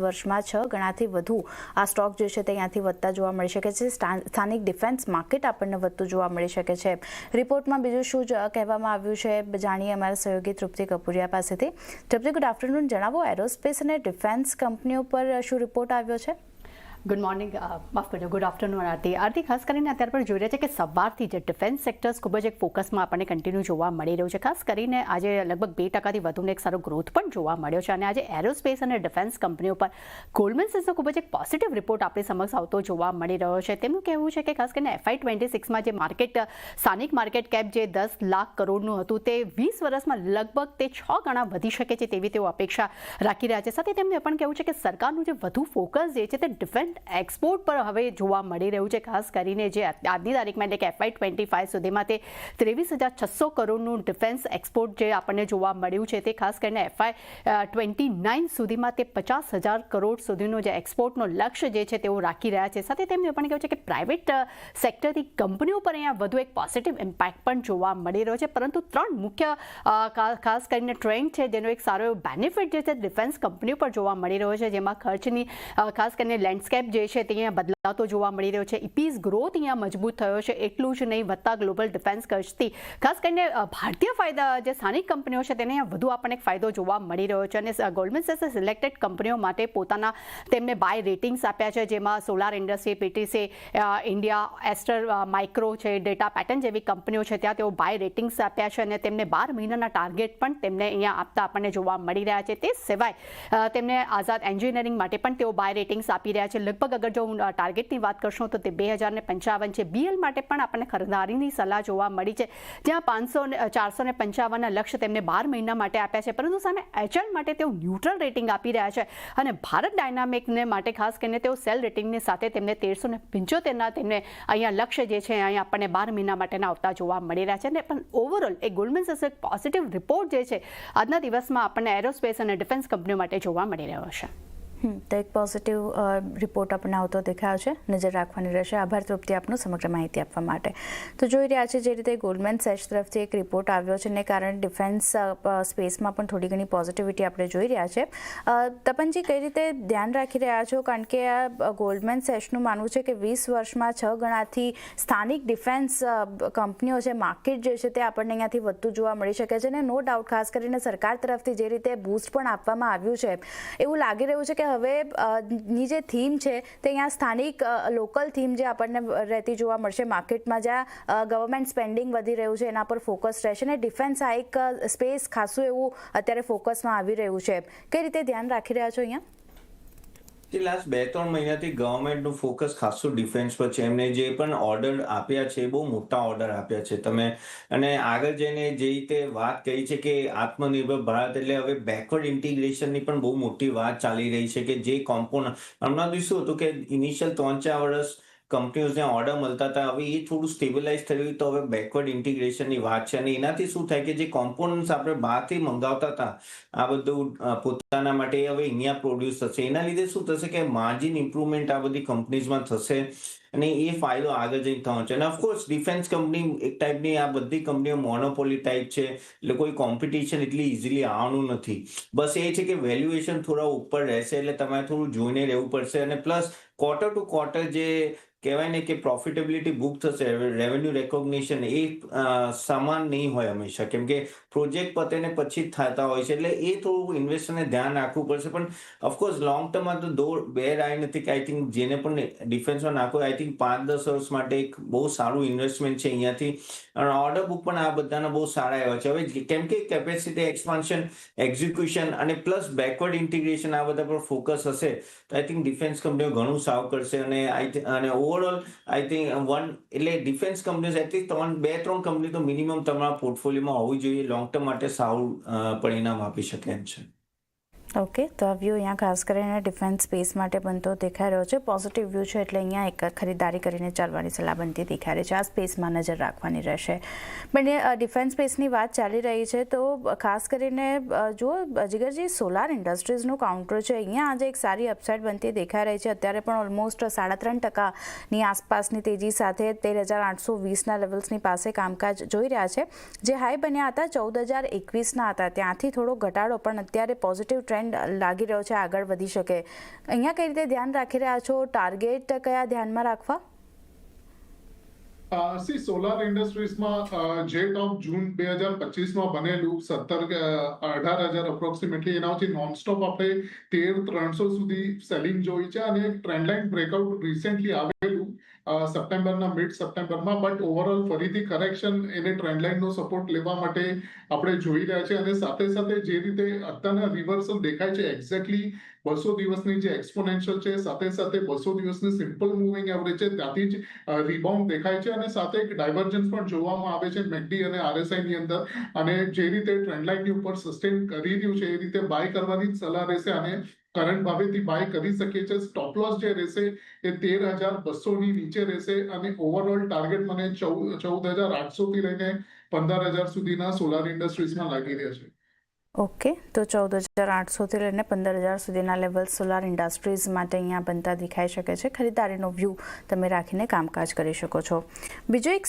વર્ષમાં છ ગણાથી વધુ આ સ્ટોક જે છે તે અહીંયાથી વધતા જોવા મળી શકે છે. સ્થા- સ્થાનિક ડિફેન્સ માર્કેટ આપણને વધતું જોવા મળી શકે છે. રિપોર્ટમાં બીજું શું જ કહેવામાં આવ્યું છે જાણીએ અમારા સહયોગી તૃપ્તિ કપૂરિયા પાસેથી. તૃપ્તિ ગુડ આફ્ટરનૂન જણાવો એરોસ્પેસ અને ડિફેન્સ કંપનીઓ પર શું રિપોર્ટ આવ્યો છે? ગુડ મોર્નિંગ માફ કરજો ગુડ આફ્ટરનૂન આરતી. આરતી, ખાસ કરીને અત્યાર પર જોઈ રહ્યા છે કે સવારથી જે ડિફેન્સ સેક્ટર્સ ખૂબ જ એક ફોકસમાં આપણને કન્ટિન્યુ જોવા મળી રહ્યું છે. ખાસ કરીને આજે લગભગ બે ટકાથી વધુનો એક સારો ગ્રોથ પણ જોવા મળ્યો છે. અને આજે એરોસ્પેસ અને ડિફેન્સ કંપનીઓ પર ગોલ્ડમેન સેસનો ખૂબ જ એક પોઝિટિવ રિપોર્ટ આપણી સમક્ષ આવતો જોવા મળી રહ્યો છે. તેમનું કહેવું છે કે ખાસ કરીને એફઆઈ ટ્વેન્ટી સિક્સમાં જે માર્કેટ સ્થાનિક માર્કેટ કેપ જે દસ લાખ કરોડનું હતું, તે વીસ વર્ષમાં લગભગ તે છ ગણા વધી શકે છે તેવી તેઓ અપેક્ષા રાખી રહ્યા છે. સાથે તેમને પણ કહેવું છે કે સરકારનું જે વધુ ફોકસ જે છે તે ડિફેન્સ એક્સપોર્ટ પર હવે જોવા મળી રહ્યું છે, ખાસ કરીને જે આજની તારીખમાં એટલે કે એફઆઈ ટ્વેન્ટી ફાઇવ સુધીમાં તે ત્રેવીસ હજાર છસો કરોડનું ડિફેન્સ એક્સપોર્ટ જે આપણને જોવા મળ્યું છે, તે ખાસ કરીને એફઆઈ ટ્વેન્ટી નાઇન સુધીમાં તે પચાસ હજાર કરોડ સુધીનો જે એક્સપોર્ટનો લક્ષ્ય જે છે, તેઓ રાખી રહ્યા છે. સાથે તેમને પણ કહ્યું છે કે પ્રાઇવેટ સેક્ટરથી કંપનીઓ પર અહીંયા વધુ એક પોઝિટિવ ઇમ્પેક્ટ પણ જોવા મળી રહ્યો છે. પરંતુ ત્રણ મુખ્ય ખાસ કરીને ટ્રેન્ડ છે, જેનો એક સારો એવો બેનિફિટ જે છે ડિફેન્સ કંપનીઓ પર જોવા મળી રહ્યો છે, જેમાં ખર્ચની ખાસ કરીને લેન્ડસ્કેપ જે છે તે અહીંયા બદલાતો જોવા મળી રહ્યો છે. ઇપીઝ ગ્રોથ અહીંયા મજબૂત થયો છે. એટલું જ નહીં વધતા ગ્લોબલ ડિફેન્સ ખર્ચથી ખાસ કરીને ભારતીય ફાયદા જે સ્થાનિક કંપનીઓ છે તેને વધુ આપણને ફાયદો જોવા મળી રહ્યો છે. અને ગોલ્ડમેન સેસે સિલેક્ટેડ કંપનીઓ માટે પોતાના તેમને બાય રેટિંગ્સ આપ્યા છે જેમાં solar industry PTC India Aster micro છે ડેટા પેટર્ન જેવી કંપનીઓ છે ત્યાં તેઓ બાય રેટિંગ્સ આપ્યા છે અને તેમને બાર મહિનાના ટાર્ગેટ પણ તેમને અહીંયા આપતા આપણને જોવા મળી રહ્યા છે. તે સિવાય તેમને આઝાદ એન્જિનિયરિંગ માટે પણ તેઓ બાય રેટિંગ્સ આપી રહ્યા છે. લગભગ અગર જો હું અ, ટાર્ગેટની વાત કરશું તો તે બે હજાર ને પંચાવન છે. બીએલ માટે પણ આપણને ખરીદારીની સલાહ જોવા મળી છે. જ્યાં પાંચસો ચારસો ને પંચાવનના લક્ષ્ય તેમને બાર મહિના માટે આપ્યા છે. પરંતુ સામે એચએલ માટે તેઓ ન્યુટ્રલ રેટિંગ આપી રહ્યા છે અને ભારત ડાયનામિકને માટે ખાસ કરીને તેઓ સેલ રેટિંગની સાથે તેમને તેરસો ને પંચોતેરના તેમને અહીંયા લક્ષ્ય જે છે અહીંયા આપણને બાર મહિના માટેના આવતા જોવા મળી રહ્યા છે. અને પણ ઓવરઓલ એ ગોલ્ડમેન એક પોઝિટિવ રિપોર્ટ જે છે આજના દિવસમાં આપણને એરોસ્પેસ અને ડિફેન્સ કંપનીઓ માટે જોવા મળી રહ્યો છે. તો એક પોઝિટિવ રિપોર્ટ આપણને આવતો દેખાયો છે. નજર રાખવાની રહેશે. આભાર તૃપ્તિ આપનું સમગ્ર માહિતી આપવા માટે. તો જોઈ રહ્યા છે જે રીતે ગોલ્ડમેન સેચ તરફથી એક રિપોર્ટ આવ્યો છે. ને કારણે ડિફેન્સ સ્પેસમાં પણ થોડી ઘણી પોઝિટિવિટી આપણે જોઈ રહ્યા છે. તપનજી, કઈ રીતે ધ્યાન રાખી રહ્યા છો? કારણ કે આ ગોલ્ડમેન સેચનું માનવું છે કે વીસ વર્ષમાં છ ગણાથી સ્થાનિક ડિફેન્સ કંપનીઓ છે માર્કેટ જે છે તે આપણને અહીંયાથી વધતું જોવા મળી શકે છે. ને નો ડાઉટ ખાસ કરીને સરકાર તરફથી જે રીતે બૂસ્ટ પણ આપવામાં આવ્યું છે, એવું લાગી રહ્યું છે કે હવે ની જે થીમ છે તે અહીંયા સ્થાનિક લોકલ થીમ જે આપણને રહેતી જોવા મળશે, માર્કેટમાં જ્યાં ગવર્મેન્ટ સ્પેન્ડિંગ વધી રહ્યું છે, એના પર ફોકસ રહેશે અને ડિફેન્સ આ એક સ્પેસ ખાસું એવું અત્યારે ફોકસમાં આવી રહ્યું છે. કઈ રીતે ધ્યાન રાખી રહ્યા છો અહીંયા? તે લાસ્ટ બે, ત્રણ મહિનાથી ગવર્મેન્ટનું ફોકસ ખાસું ડિફેન્સ પર છે. એમને જે પણ ઓર્ડર આપ્યા છે, બહુ મોટા ઓર્ડર આપ્યા છે. તમે, અને આગળ જઈને જે રીતે વાત કરી છે કે આત્મનિર્ભર ભારત, એટલે હવે બેકવર્ડ ઇન્ટિગ્રેશનની પણ બહુ મોટી વાત ચાલી રહી છે કે જે કોમ્પોનન્ટ હમણાં સુધી શું હતું કે ઇનિશિયલ ત્રણ ચાર વર્ષ કંપનીઓને ઓર્ડર મળતા હતા, હવે એ થોડું સ્ટેબિલાઇઝ થયું તો હવે બેકવર્ડ ઇન્ટિગ્રેશનની વાત છે. અને એનાથી શું થાય કે જે કોમ્પોનન્ટ્સ આપણે બહારથી મંગાવતા હતા, આ બધું પોતાના માટે હવે અહીંયા પ્રોડ્યુસ થશે. એના લીધે શું થશે કે માર્જિન ઇમ્પ્રુવમેન્ટ આ બધી કંપનીઝમાં થશે. અને એ ફાયદો આગળ જઈને થવાનો છે. અને ઓફકોર્સ ડિફેન્સ કંપની એક ટાઈપની આ બધી કંપનીઓ મોનોપોલી ટાઈપ છે. એટલે કોઈ કોમ્પિટિશન એટલી ઇઝીલી આવવાનું નથી. બસ એ છે કે વેલ્યુએશન થોડા ઉપર રહેશે, એટલે તમારે થોડું જોઈને રહેવું પડશે. અને પ્લસ ક્વાર્ટર ટુ ક્વાર્ટર જે કહેવાય ને કે પ્રોફિટેબિલિટી બુક થશે રેવન્યુ રેકોગ્નિશન એ સમાન નહીં હોય હંમેશા. કેમ કે પ્રોજેક્ટ પતે ને પછી જ થતા હોય છે. એટલે એ થોડું ઇન્વેસ્ટરને ધ્યાન રાખવું પડશે. પણ ઓફકોર્સ લોંગ ટર્મમાં તો દો બે રાય નથી કે આઈ થિંક જેને પણ ડિફેન્સમાં નાખો આઈ થિંક પાંચ દસ વર્ષ માટે એક બહુ સારું ઇન્વેસ્ટમેન્ટ છે અહીંયાથી. અને ઓર્ડર બુક પણ આ બધાના બહુ સારા એવા છે. હવે કેમ કે કેપેસિટી એક્સપાન્શન એક્ઝિક્યુશન અને પ્લસ બેકવર્ડ ઇન્ટિગ્રેશન આ બધા પર ફોકસ હશે, તો આઈ થિંક ડિફેન્સ કંપનીઓ ઘણું સાવ કરશે. અને આઈ અને ઓવરઓલ આઈ થિંક વન એટલે ડિફેન્સ કંપનીઝ એટલીસ્ટ ત્રણ બે, ત્રણ કંપની તો મિનિમમ તમારા પોર્ટફોલિયોમાં હોવી જોઈએ. લોંગ ટર્મ માટે સારું પરિણામ આપી શકે એમ છે. ઓકે તો આ વ્યૂ અહીંયા ખાસ કરીને ડિફેન્સ સ્પેસ માટે બનતો દેખાઈ રહ્યો છે. પોઝિટિવ વ્યૂ છે એટલે અહીંયા એક ખરીદારી કરીને ચાલવાની સલાહ બનતી દેખાઈ રહી છે. આ સ્પેસમાં નજર રાખવાની રહેશે. બંને ડિફેન્સ સ્પેસની વાત ચાલી રહી છે, તો ખાસ કરીને જો જીગરજી સોલાર ઇન્ડસ્ટ્રીઝનું કાઉન્ટર છે. અહીંયા આજે એક સારી અપસાઇડ બનતી દેખાઈ રહી છે. અત્યારે પણ ઓલમોસ્ટ સાડા ત્રણ ટકાની આસપાસની તેજી સાથે તેર હજાર આઠસો વીસના લેવલ્સની પાસે કામકાજ જોઈ રહ્યા છે. જે હાઈ બન્યા હતા ચૌદ હજાર એકવીસના હતા. ત્યાંથી થોડો ઘટાડો, પણ અત્યારે પોઝિટિવ ટ્રેન્ડ ટ્રેન્ડ લાગી રહ્યો છે, આગળ વધી શકે. અહીંયા કઈ રીતે ધ્યાન રાખી રહ્યા છો? ટાર્ગેટ કયા ધ્યાનમાં રાખવા? સી સોલાર ઇન્ડસ્ટ્રીઝમાં જેટ ઓફ જૂન બે હજાર પચીસમાં બનેલું, સત્તર અઢાર હજાર અપ્રોક્સિમેટલી એનાથી નોનસ્ટોપ આપણે તેર, ત્રણસો સુધી સેલિંગ જોઈ છે અને ટ્રેન્ડલાઇન બ્રેકઆઉટ રિસેન્ટલી આવેલું. સપ્ટેમ્બરના મિડ સપ્ટેમ્બરમાં બટ ઓવરઓલ ફરીથી કરેક્શન એને ટ્રેન્ડલાઇનનો સપોર્ટ લેવા માટે આપણે જોઈ રહ્યા છે. અને સાથે સાથે જે રીતે અત્યારના રિવર્સલ દેખાય છે એક્ઝેક્ટલી બસો દિવસની જે એક્સપોનેન્શિયલ છે, સાથે સાથે બસો દિવસની સિમ્પલ મૂવિંગ એવરેજ છે, ત્યાંથી જ રિબાઉન્ડ દેખાય છે અને સાથે એક ડાયવર્જન્સ પણ જોવામાં આવે છે મેકડી અને આરએસઆઈની અંદર. અને જે રીતે ટ્રેન્ડની ઉપર સસ્ટેન કરી રહ્યું છે, એ રીતે બાય કરવાની જ સલાહ રહેશે અને કરંટ ભાવેથી બાય કરી શકીએ છીએ. સ્ટોપ લોસ જે રહેશે, એ તેર હજાર બસો ની નીચે રહેશે અને ઓવરઓલ ટાર્ગેટ મને ચૌદ ચૌદ હજાર આઠસો થી લઈને પંદર હજાર સુધીના સોલાર ઇન્ડસ્ટ્રીઝમાં લાગી રહ્યા છે. ઓકે, તો ચૌદ હજાર આઠસોથી લઈને પંદર હજાર સુધીના લેવલ સોલાર ઇન્ડસ્ટ્રીઝ માટે અહીંયા બનતા દેખાઈ શકે છે. ખરીદારીનો વ્યૂ તમે રાખીને કામકાજ કરી શકો છો. બીજો એક